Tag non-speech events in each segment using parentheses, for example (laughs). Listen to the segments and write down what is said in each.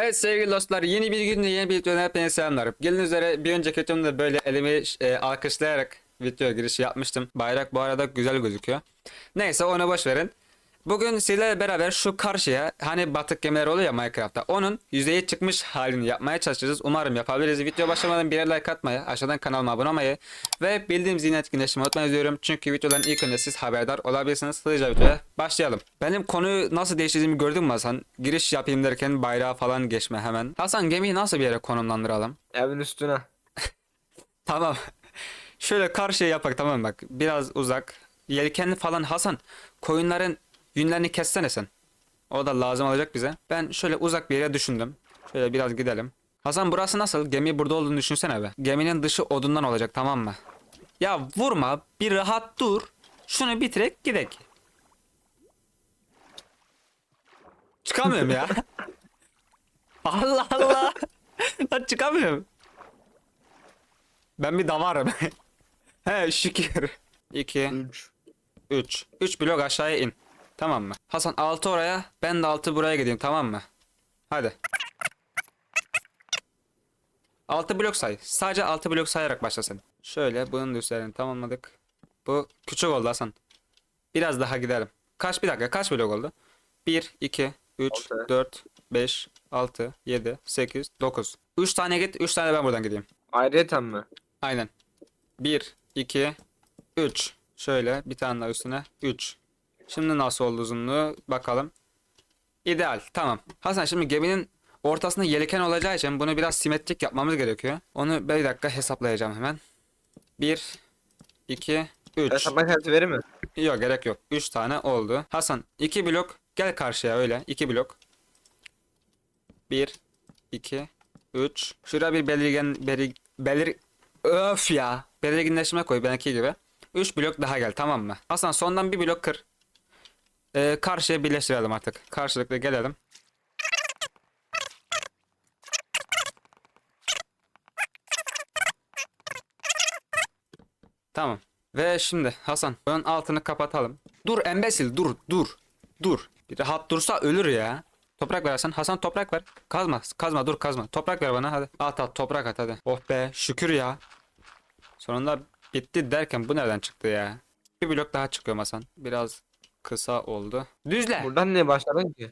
Evet sevgili dostlar yeni bir günde yeni bir videodan hepinize selamlar. Gelin üzere bir önceki videomda böyle elimi e, alkışlayarak video girişi yapmıştım. Bayrak bu arada güzel gözüküyor. Neyse onu boş verin. Bugün sizlerle beraber şu karşıya hani batık gemiler oluyor ya Minecraft'ta onun yüzeye çıkmış halini yapmaya çalışacağız. Umarım yapabiliriz. Video başlamadan birer like atmayı, aşağıdan kanalıma abone olmayı ve bildiğim zilini etkinleştirmeyi unutmayın diyorum. Çünkü videoların ilk önce siz haberdar olabilirsiniz. Hızlıca videoya başlayalım. Benim konuyu nasıl değiştirdiğimi gördün mü Hasan? Giriş yapayım derken bayrağı falan geçme hemen. Hasan gemiyi nasıl bir yere konumlandıralım? Evin üstüne. (laughs) Tamam. Şöyle karşıya yapak tamam bak. Biraz uzak. Yelkenli falan Hasan. Koyunların yünlerini kessene sen. O da lazım olacak bize. Ben şöyle uzak bir yere düşündüm. Şöyle biraz gidelim. Hasan burası nasıl? Gemi burada olduğunu düşünsene be. Geminin dışı odundan olacak tamam mı? Ya vurma. Bir rahat dur. Şunu bitirek gidek. Çıkamıyorum ya. (laughs) Allah Allah. Lan çıkamıyorum. Ben bir davarım. (laughs) He şükür. 2, 3. 3. 3 blok aşağıya in. Tamam mı? Hasan 6 oraya, ben de 6 buraya gideyim tamam mı? Hadi. 6 blok say. Sadece 6 blok sayarak başlasın. Şöyle bunun üstlerini tamamladık. Bu küçük oldu Hasan. Biraz daha gidelim. Kaç bir dakika kaç blok oldu? 1, 2, 3, Altı. 4, 5, 6, 7, 8, 9. 3 tane git 3 tane ben buradan gideyim. Ayrıyeten mi? Aynen. 1, 2, 3. Şöyle bir tane daha üstüne 3. Şimdi nasıl oldu uzunluğu bakalım. İdeal tamam. Hasan şimdi geminin ortasında yelken olacağı için bunu biraz simetrik yapmamız gerekiyor. Onu bir dakika hesaplayacağım hemen. 1, 2, 3. Hesapma kartı verir mi? Yok gerek yok. 3 tane oldu. Hasan 2 blok gel karşıya öyle. 2 blok. 1 2 3 Şuraya bir belirgen belir, belir öf ya. Belirginleşme koy benimki gibi. 3 blok daha gel tamam mı? Hasan sondan bir blok kır. Ee, karşıya birleştirelim artık. Karşılıklı gelelim. Tamam. Ve şimdi Hasan ön altını kapatalım. Dur embesil dur dur. Dur. Bir rahat dursa ölür ya. Toprak ver Hasan. Hasan toprak ver. Kazma. Kazma dur kazma. Toprak ver bana hadi. At at toprak at hadi. Oh be şükür ya. Sonunda bitti derken bu nereden çıktı ya? Bir blok daha çıkıyor Hasan. Biraz kısa oldu. Düzle. Buradan niye başladın ki?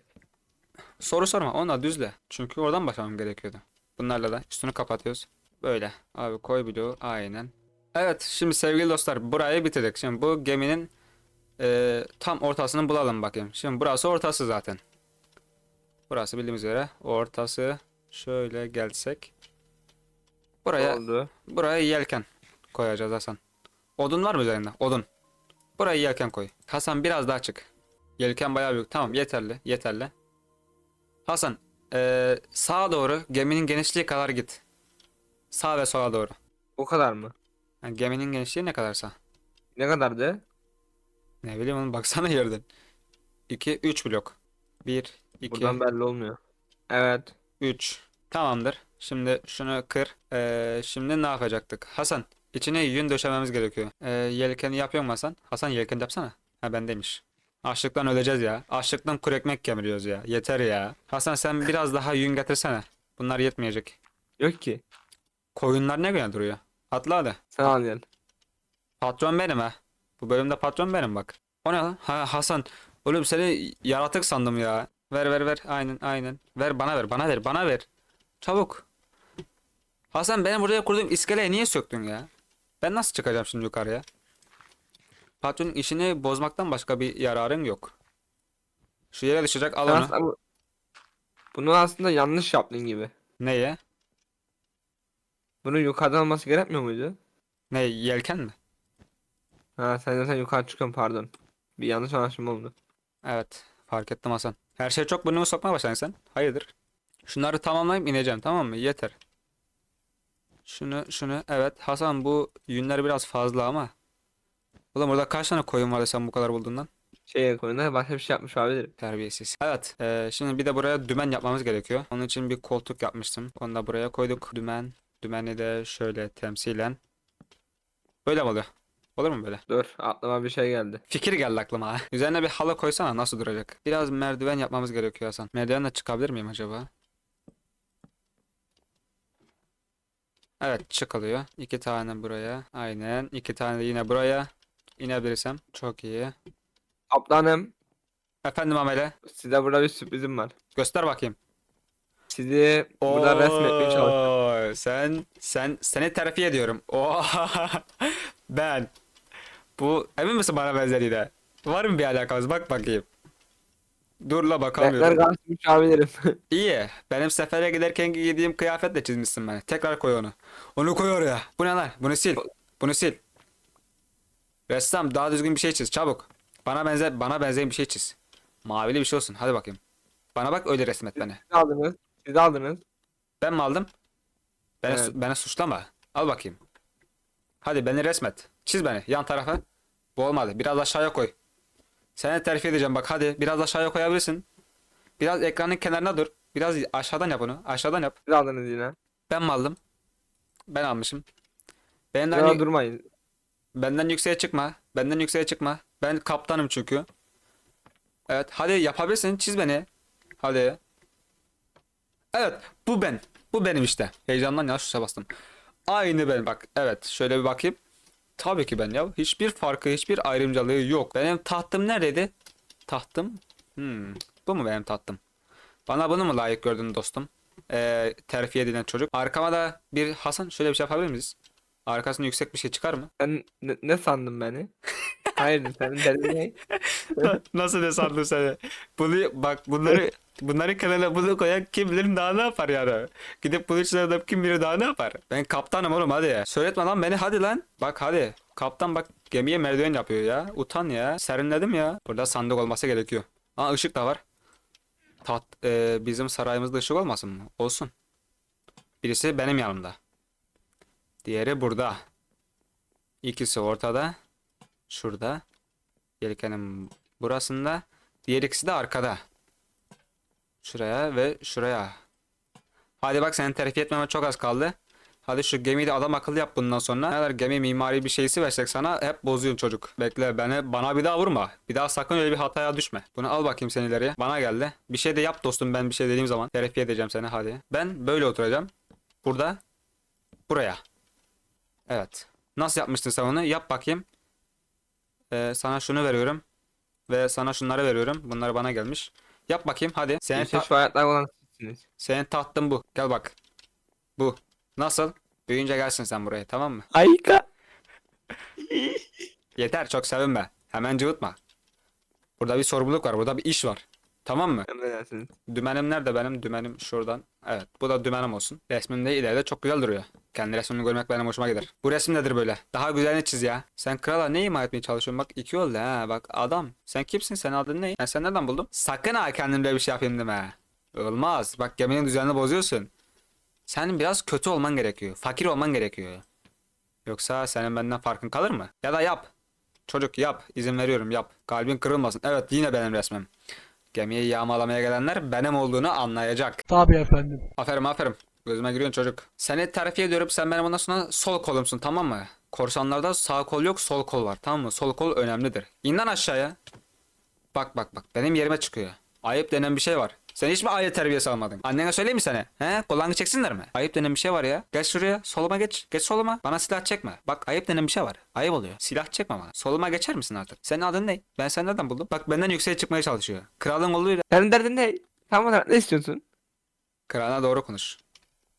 Soru sorma ona düzle. Çünkü oradan başlamam gerekiyordu. Bunlarla da üstünü kapatıyoruz. Böyle. Abi koy bloğu aynen. Evet şimdi sevgili dostlar burayı bitirdik. Şimdi bu geminin e, tam ortasını bulalım bakayım. Şimdi burası ortası zaten. Burası bildiğimiz üzere ortası. Şöyle gelsek. Buraya Oldu. buraya yelken koyacağız Hasan. Odun var mı üzerinde? Odun. Buraya yelken koy. Hasan biraz daha çık. Yelken bayağı büyük. Tamam yeterli. Yeterli. Hasan eee sağa doğru geminin genişliği kadar git. Sağ ve sola doğru. O kadar mı? Yani geminin genişliği ne kadarsa. Ne kadardı? Ne bileyim oğlum baksana yerden. 2 3 blok. 1 2 Buradan belli olmuyor. Evet. 3. Tamamdır. Şimdi şunu kır. Eee, şimdi ne yapacaktık? Hasan içine yün döşememiz gerekiyor. Eee yelkeni yapıyor mu Hasan? Hasan yelkeni yapsana. Ha bendeymiş. Açlıktan öleceğiz ya. Açlıktan kuru ekmek kemiriyoruz ya. Yeter ya. Hasan sen biraz daha yün getirsene. Bunlar yetmeyecek. Yok ki. Koyunlar ne güne duruyor? Atla hadi. Sen gel. Patron benim ha. Bu bölümde patron benim bak. O ne lan? Ha Hasan. Oğlum seni yaratık sandım ya. Ver ver ver. Aynen aynen. Ver bana ver bana ver bana ver. Çabuk. Hasan benim buraya kurduğum iskeleye niye söktün ya? Ben nasıl çıkacağım şimdi yukarıya? Patronun işini bozmaktan başka bir yararın yok. Şu yere düşecek al onu. aslında bu- Bunu aslında yanlış yaptın gibi. Neye? Bunun yukarıdan olması gerekmiyor muydu? Ne yelken mi? Ha sen zaten yukarı çıkıyorsun pardon. Bir yanlış anlaşılma oldu. Evet fark ettim Hasan. Her şey çok burnumu sokmaya başladın sen. Hayırdır? Şunları tamamlayıp ineceğim tamam mı? Yeter. Şunu şunu evet Hasan bu yünler biraz fazla ama. Oğlum burada kaç tane koyun vardı sen bu kadar bulduğundan? Şeye koyunda başka bir şey yapmış olabilir. Terbiyesiz. Evet eee, şimdi bir de buraya dümen yapmamız gerekiyor. Onun için bir koltuk yapmıştım. Onu da buraya koyduk. Dümen. Dümeni de şöyle temsilen. Böyle mi oluyor? Olur mu böyle? Dur aklıma bir şey geldi. Fikir geldi aklıma. ha. Üzerine bir halı koysana nasıl duracak? Biraz merdiven yapmamız gerekiyor Hasan. Merdivenle çıkabilir miyim acaba? Evet çıkılıyor. İki tane buraya. Aynen. İki tane de yine buraya. İnebilirsem. Çok iyi. Kaptanım Efendim Amele. size burada bir sürprizim var. Göster bakayım. Sizi burada resmetmeye çalışıyorum. Oo, Sen sen seni terfi ediyorum. (laughs) Oo. ben. Bu emin misin bana benzeriyle? Var mı bir alakamız? Bak bakayım. Dur la Renkler bakamıyorum. karşı müşavirim. İyi. Benim sefere giderken giydiğim kıyafetle çizmişsin beni. Tekrar koy onu. Onu koy oraya. Bu ne lan? Bunu sil. Bunu sil. Ressam daha düzgün bir şey çiz. Çabuk. Bana benzer bana benzeyen bir şey çiz. Mavili bir şey olsun. Hadi bakayım. Bana bak öyle resmet beni. Siz aldınız. Siz aldınız. Ben mi aldım? Beni, Evet. su- beni suçlama. Al bakayım. Hadi beni resmet. Çiz beni yan tarafa. Bu olmadı. Biraz aşağıya koy. Seni terfi edeceğim bak hadi. Biraz aşağıya koyabilirsin. Biraz ekranın kenarına dur. Biraz aşağıdan yap onu. Aşağıdan yap. Siz aldınız yine. Ben mi aldım? Ben almışım. Benden, Burada yü- durmayın. benden yükseğe çıkma. Benden yükseğe çıkma. Ben kaptanım çünkü. Evet hadi yapabilirsin. Çiz beni. Hadi. Evet bu ben. Bu benim işte. Heyecandan yanlış tuşa bastım. Aynı ben bak. Evet şöyle bir bakayım. Tabii ki ben ya. Hiçbir farkı, hiçbir ayrımcılığı yok. Benim tahtım neredeydi? Tahtım. Hmm. Bu mu benim tahtım? Bana bunu mu layık gördün dostum? Ee, terfi edilen çocuk. Arkama da bir Hasan şöyle bir şey yapabilir miyiz? Arkasında yüksek bir şey çıkar mı? Sen ne, ne sandın beni? (laughs) Hayır senin derdin ne? Nasıl ne sandın seni? Bunu bak bunları bunları kanala bunu koyan kim bilir daha ne yapar yani? Gidip bunu içine kim bilir daha ne yapar? Ben kaptanım oğlum hadi. Söyletme lan beni hadi lan. Bak hadi. Kaptan bak gemiye merdiven yapıyor ya. Utan ya. Serinledim ya. Burada sandık olması gerekiyor. Aa ışık da var. Tat, e, bizim sarayımızda ışık olmasın mı? Olsun. Birisi benim yanımda. Diğeri burada. İkisi ortada. Şurada. Yelkenin burasında. Diğer ikisi de arkada. Şuraya ve şuraya. Hadi bak seni terfi etmeme çok az kaldı. Hadi şu gemiyi de adam akıllı yap bundan sonra. Ne kadar gemi mimari bir şeysi versek sana hep bozuyorsun çocuk. Bekle beni bana bir daha vurma. Bir daha sakın öyle bir hataya düşme. Bunu al bakayım sen ileriye. Bana geldi. Bir şey de yap dostum ben bir şey dediğim zaman. Terfi edeceğim seni hadi. Ben böyle oturacağım. Burada. Buraya. Evet. Nasıl yapmıştın sen onu? Yap bakayım. Ee, sana şunu veriyorum. Ve sana şunları veriyorum. Bunlar bana gelmiş. Yap bakayım hadi. Senin, ta- Geçmiş hayatlar olan sizsiniz. senin tahtın bu. Gel bak. Bu. Nasıl? Büyüyünce gelsin sen buraya tamam mı? Harika. (laughs) Yeter çok sevinme. Hemen cıvıtma. Burada bir sorumluluk var. Burada bir iş var. Tamam mı? Emredersiniz. Dümenim nerede benim? Dümenim şuradan. Evet. Bu da dümenim olsun. Resmim de ileride çok güzel duruyor. Kendi resmini görmek benim hoşuma gider. Bu resim nedir böyle? Daha güzelini çiz ya. Sen krala ne ima etmeye çalışıyorsun? Bak iki oldu ha. Bak adam. Sen kimsin? Sen adın ne? Ben sen nereden buldum? Sakın ha kendimle bir şey yapayım deme. Olmaz. Bak geminin düzenini bozuyorsun. Senin biraz kötü olman gerekiyor. Fakir olman gerekiyor. Yoksa senin benden farkın kalır mı? Ya da yap. Çocuk yap. İzin veriyorum yap. Kalbin kırılmasın. Evet yine benim resmim. Gemiyi yağmalamaya gelenler benim olduğunu anlayacak. Tabii efendim. Aferin aferin. Gözüme giriyorsun çocuk. Seni terfi ediyorum. Sen benim ondan sonra sol kolumsun tamam mı? Korsanlarda sağ kol yok sol kol var tamam mı? Sol kol önemlidir. İn lan aşağıya. Bak bak bak benim yerime çıkıyor. Ayıp denen bir şey var. Sen hiç mi aile terbiyesi almadın? Annene söyleyeyim mi sana? He? Kulağını çeksinler mi? Ayıp denen bir şey var ya. Geç şuraya. Soluma geç. Geç soluma. Bana silah çekme. Bak ayıp denen bir şey var. Ayıp oluyor. Silah çekme bana. Soluma geçer misin artık? Senin adın ne? Ben seni nereden buldum? Bak benden yükseğe çıkmaya çalışıyor. Kralın oğluyla Senin derdin ne? Tam olarak ne istiyorsun? kralına doğru konuş.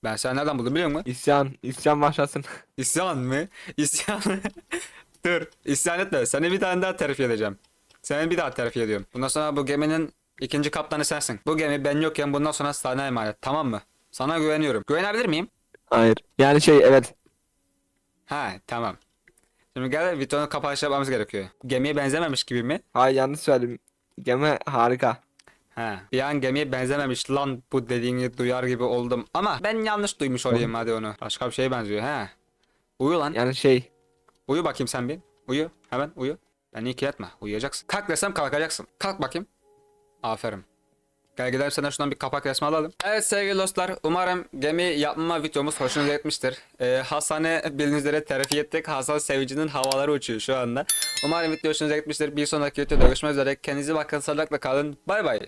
Ben seni nereden buldum biliyor musun? İsyan. İsyan başlasın. (laughs) İsyan mı? İsyan (laughs) Dur. İsyan etme. Seni bir tane daha terfi edeceğim. Seni bir daha terfi ediyorum. Bundan sonra bu geminin ikinci kaptanı sensin. Bu gemi ben yokken bundan sonra sana emanet. Tamam mı? Sana güveniyorum. Güvenebilir miyim? Hayır. Yani şey evet. Ha tamam. Şimdi gel videonun kapanışı yapmamız gerekiyor. Gemiye benzememiş gibi mi? Hayır yanlış söyledim. Gemi harika. Ha. Bir an gemiye benzememiş lan bu dediğini duyar gibi oldum. Ama ben yanlış duymuş olayım hadi onu. Başka bir şeye benziyor ha. Uyu lan. Yani şey. Uyu bakayım sen bir. Uyu. Hemen uyu. Beni iki etme. Uyuyacaksın. Kalk desem kalkacaksın. Kalk bakayım. Aferin. Gel gidelim sana şundan bir kapak resmi alalım. Evet sevgili dostlar. Umarım gemi yapma videomuz hoşunuza gitmiştir. Ee, Hasan'ı bildiğiniz üzere terfi ettik. Hasan Sevici'nin havaları uçuyor şu anda. Umarım video hoşunuza gitmiştir. Bir sonraki videoda görüşmek üzere. Kendinize bakın. Sağlıkla kalın. Bay bay.